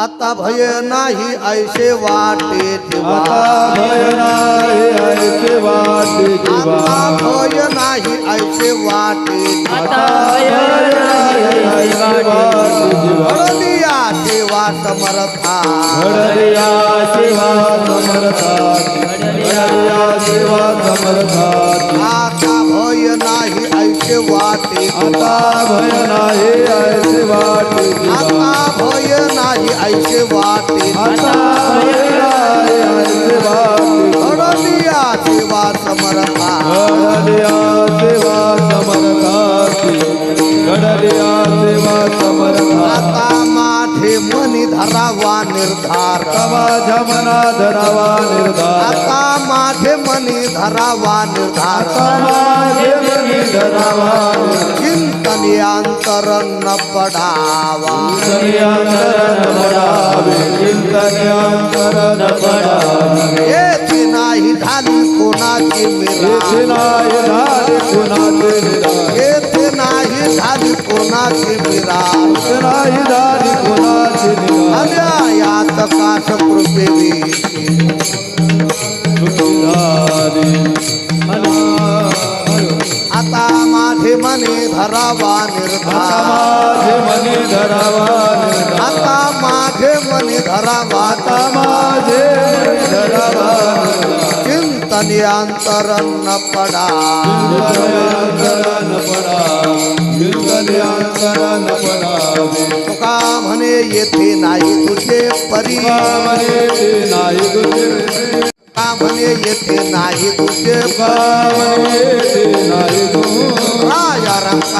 आता भय नाही ऐसे वाटे आता भय नाही ऐसे वाटे आता भय नाही ऐसे वाटे आता भय नाही ऐसे वाटे देवा समर्था. घडलिया सेवा समर्थाची घडलिया सेवा समर्थाची आता भय नाही ऐसे वाटे आता भय नाही ऐसे वाटे आता भय नाही ऐसे वाटे घडलिया देवा समर्था. घडलिया सेवा समर्थाची घडलिया सेवा समर्थाची आता माझे मनी धरावा निर्धार. माझ्या मना धरावा निर्धार. आता माझे मनी धरावा निर्धार. माझे मनी धरावा चिंतन अंतर न पडावा पडावे चिंतन्यांतरन पडावे येथे नाही झाली कोणाची येथे मिरा नाही झाले कुणाचे निराश येथे नाही झाली कोणाची मिरा धरावा माझे मनी धरावा आता माझे मनी धरावा. आता माझे धरावा चिंतन अंतर न पडावे तुका म्हणे येथे नाही तुझे परी. नाही तुझे म्हणे येथे नाही तुझे नाही तू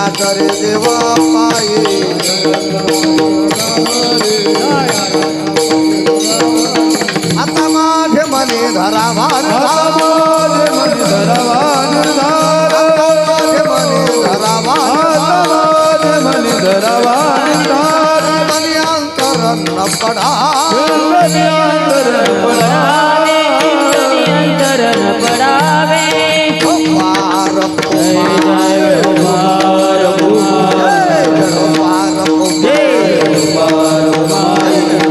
আদর দেব পায়ে আতা মাঝে মানে ধরাবার पड़ा